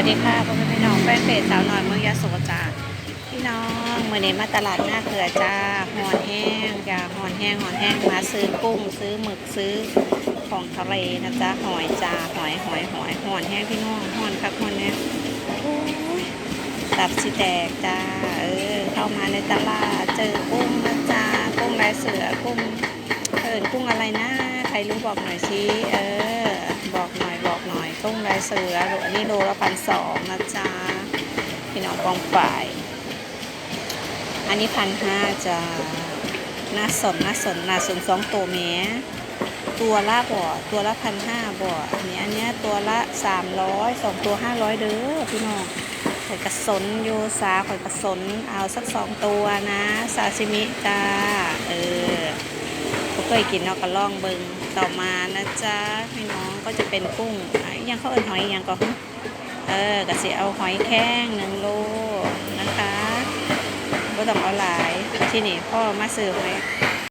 วัสดีค่ะพ่อแม่พี่น้องแฟนเพจสาวน้อยเมืองยะโสจ้าพี่น้องเมื่อนี้มาตลาดหน้าเกลือจ้าหอนแห้งจ้าหอนแห้งหอนแห้งมาซื้อกุ้งซื้อหมึกซื้อของทะเลนะจ๊ะหอยจ้าหอยหอยหอยหอนแห้งพี่น้องหอนครับหอนเนี่ยโอ้ยตับสิแตกจ้าเออเข้ามาในตลาดเจอกุ้งนะจ้ากุ้งลายเสือกุ้งเอิญกุ้งอะไรนะใครรู้บอกหน่อยสิเออ เสือโลอันนี้โลละพันสองนะจ๊ะพี่น้องกองฝ่าย อันนี้พันห้าจ้าน่าสนน่าสนน่าสนสองตัวเมียตัวละบ่ตัวละพันห้าบ่อันนี้อันเนี้ยตัวละสามร้อยสองตัวห้าร้อยเด้อพี่น้องข่อยกระสนโยซาข่อยกระสนเอาสักสองตัวนะซาซิมิจ้าเออ เขาเคยกินเนาะก็ลองเบิงต่อมานะจ๊ะพี่น้องก็จะเป็นกุ้งยังเขาเอินหอยอยังก็เออกะสิเอาหอยแข้งหนึ่งโลนะคะก็ต้องเอาหลายที่นี่พ่อมาซื้อหอย